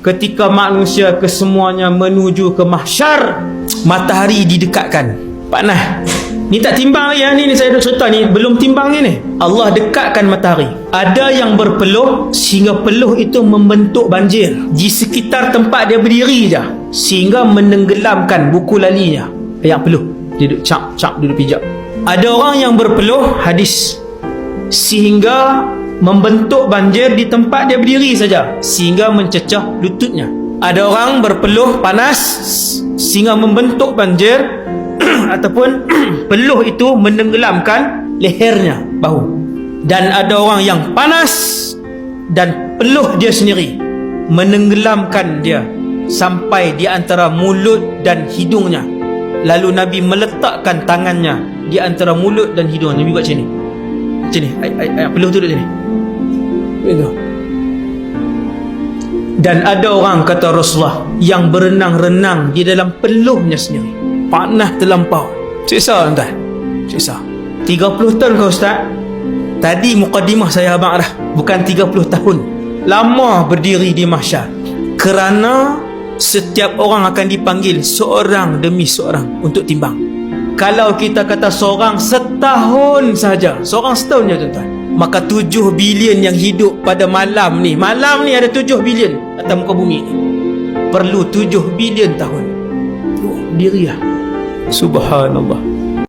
ketika manusia kesemuanya menuju ke mahsyar matahari didekatkan. Panas ni tak timbang lagi ya. ni, ni saya dah cerita ni belum timbang ni. Allah dekatkan matahari. Ada yang berpeluh sehingga peluh itu membentuk banjir. Di sekitar tempat dia berdiri je sehingga menenggelamkan buku lalinya. Yang peluh dia duduk cap cap duduk pijak. Ada orang yang berpeluh hadis. Sehingga membentuk banjir di tempat dia berdiri saja sehingga mencecah lututnya. Ada orang berpeluh panas sehingga membentuk banjir ataupun peluh itu menenggelamkan lehernya bahu. Dan ada orang yang panas dan peluh dia sendiri menenggelamkan dia sampai di antara mulut dan hidungnya. Lalu Nabi meletakkan tangannya di antara mulut dan hidung. Nabi buat macam ni macam ni ay, ay, ay, peluh tu duduk sini Begitu. Dan ada orang kata Rasulullah yang berenang-renang di dalam peluhnya sendiri. Panas terlampau. Siksa tuan. Siksa. 30 tahun kau ustaz. Tadi mukadimah saya abang dah. Bukan 30 tahun. Lama berdiri di mahsyar. Kerana setiap orang akan dipanggil seorang demi seorang untuk timbang. Kalau kita kata seorang setahun saja. Seorang setahun je tuan-tuan maka 7 bilion yang hidup pada malam ni malam ni ada 7 bilion atas muka bumi ni. Perlu 7 bilion tahun. Oh, diri lah. Subhanallah